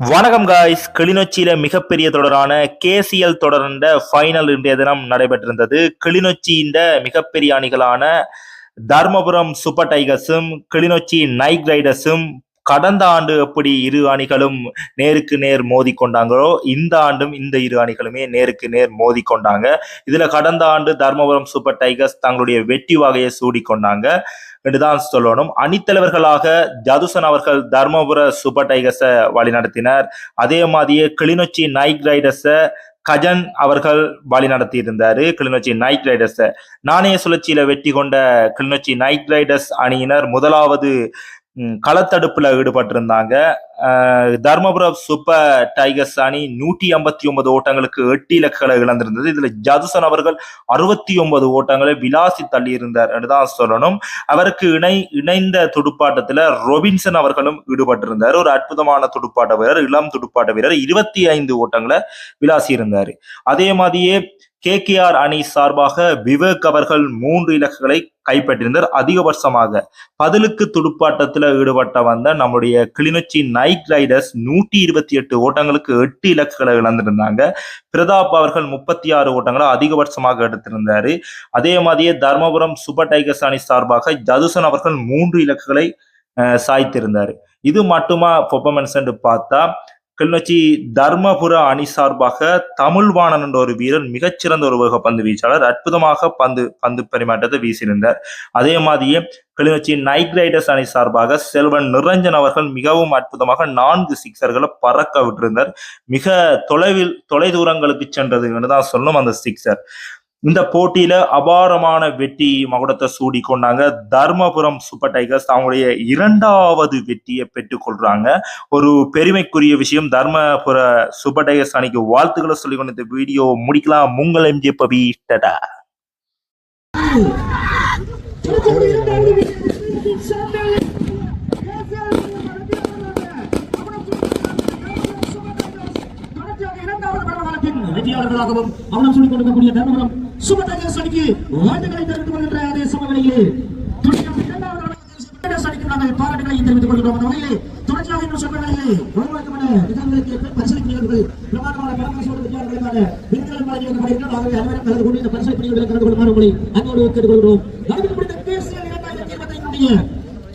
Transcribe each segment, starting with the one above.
வணக்கம் காய்ஸ் கிளிநொச்சியில மிகப்பெரிய தொடரான கேசிஎல் தொடர்ந்த ஃபைனல் இன்றைய தினம் நடைபெற்றிருந்தது. கிளிநொச்சியின் மிகப்பெரிய அணிகளான தர்மபுரம் சூப்பர் டைகர்ஸும் கிளிநொச்சி நைட் ரைடர்ஸும் கடந்த ஆண்டு எப்படி இரு அணிகளும் நேருக்கு நேர் மோதி கொண்டாங்களோ இந்த ஆண்டும் இந்த இரு அணிகளுமே நேருக்கு நேர் மோதி கொண்டாங்க இதுல கடந்த ஆண்டு தர்மபுரம் சூப்பர் டைகர்ஸ் தங்களுடைய வெற்றி வகையை சூடி கொண்டாங்க என்றுதான் சொல்லணும். அணித்தலைவர்களாக ஜதுசன் அவர்கள் தர்மபுர சூப்பர் டைகர்ஸை வழிநடத்தினர். அதே மாதிரியே கிளிநொச்சி நைட் ரைடர்ஸை கஜன் அவர்கள் வழி நடத்தி இருந்தாரு கிளிநொச்சி நைட் ரைடர்ஸை. நாணய சுழற்சியில வெற்றி கொண்ட கிளிநொச்சி நைட் ரைடர்ஸ் அணியினர் முதலாவது களத்தடுப்புல ஈடுபட்டிருந்தாங்க. தர்மபுரம் சூப்பர் டைகர்ஸ் அணி நூற்றி ஐம்பத்தி ஒன்பது ஓட்டங்களுக்கு எட்டு இலக்குகளை இழந்திருந்தது. இதுல ஜதுசன் அவர்கள் அறுபத்தி ஒன்பது ஓட்டங்களை விலாசி தள்ளி இருந்தார் என்றுதான் சொல்லணும். அவருக்கு இணை இணைந்த துடுப்பாட்டத்துல ரொபின்சன் அவர்களும் ஈடுபட்டிருந்தார். ஒரு அற்புதமான துடுப்பாட்ட வீரர் இளம் துடுப்பாட்ட வீரர் இருபத்தி ஐந்து ஓட்டங்களை விளாசி இருந்தார் அதே மாதிரியே கேகேஆர் அணி சார்பாக விவேக் அவர்கள் மூன்று இலக்குகளை கைப்பற்றியிருந்தார். அதிகபட்சமாக பதிலுக்கு துடுப்பாட்டத்தில் ஈடுபட்ட வந்த நம்முடைய கிளிநொச்சி நைட் ரைடர்ஸ் நூற்றி இருபத்தி எட்டு ஓட்டங்களுக்கு எட்டு இலக்குகளை இழந்திருந்தாங்க. பிரதாப் அவர்கள் முப்பத்தி ஆறு ஓட்டங்களை அதிகபட்சமாக எடுத்திருந்தாரு. அதே மாதிரியே தர்மபுரம் சூப்பர் டைகர்ஸ் அணி சார்பாக ஜதுசன் அவர்கள் மூன்று இலக்குகளை சாய்த்திருந்தார். இது மட்டுமா பெர்ஃபார்மன்ஸ் என்று பார்த்தா கிளிநொச்சி தர்மபுர அணி சார்பாக தமிழ்வாணன் என்ற ஒரு வீரர் மிகச்சிறந்த ஒரு வேக பந்து வீச்சாளர் அற்புதமாக பந்து பந்து பரிமாற்றத்தை வீசியிருந்தார். அதே மாதிரியே கிளிநொச்சி நைட் ரைடர்ஸ் அணி சார்பாக செல்வன் நிரஞ்சன் அவர்கள் மிகவும் அற்புதமாக நான்கு சிக்சர்களை பறக்க விட்டிருந்தார். மிக தொலைவில் தொலை தூரங்களுக்கு சென்றது என்று தான் சொல்லணும் அந்த சிக்சர் இந்த போட்டியில அபாரமான வெற்றி மகுடத்தை சூடி கொண்டாங்க தர்மபுரம் சூப்பர் டைகர்ஸ் அவங்களுடைய இரண்டாவது வெற்றியை பெற்றுக்கொள்றாங்க ஒரு பெருமைக்குரிய விஷயம் தர்மபுர சூப்பர் டைகர்ஸ் அன்னைக்கு வாழ்த்துக்களை சொல்லி கொண்டு இந்த வீடியோ முடிக்கலாம். உங்கள் எம்ஜி பவி டடா. வெற்றியாளர்களாகவும் அவனம் சொல்லிக் கொடுக்கக்கூடிய தர்மபுரம் சூப்பர் டைகர்ஸ் அணிக்கு வாழ்த்துக்களை தெரிவித்துக் கொள்கின்ற அதே சமவேளையிலே பாராட்டுகளை தெரிவித்துக் கொள்கிறோம் வகையிலே தொடர்ச்சியாக இன்னும் சொல்ற உருவாக்கப்பட நிகழ்வுகளுக்கு பரிசளிப்பு நிகழ்வுகள் பராமரிசோடு வித்தியாசங்களுக்கான விருதுகள் வழங்கப்படுகின்றன ஆகவே அனைவரும் கலந்து கொண்டு இந்த பரிசளிப்பு நிகழ்வுகளில் கலந்து கொள்ளுமாறு உங்களை அன்போடு கேட்டுக்கொள்கிறோம் நடந்து முடிந்த இரண்டாயிரத்தி இருபத்தி ஐந்துடைய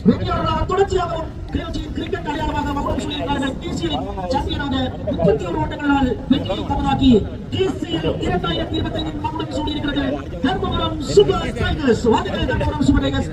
வெற்றியாளர்களாக தொடர்ச்சியாகவும் கிளிநொச்சியின் கிரிக்கெட் அடையாளமாக மகுடம் சூடியிருக்கிறார்கள் கேசிஎல் சாம்பியனாக முப்பத்தி ஒரு ஓட்டங்களால் வெற்றியை தமதாக்கி கேசிஎல் இரண்டாயிரத்தி இருபத்தி ஐந்தில் மகுடம் சூடியிருக்கிறது. Dharmapuram super tigers Dharmapuram super tigers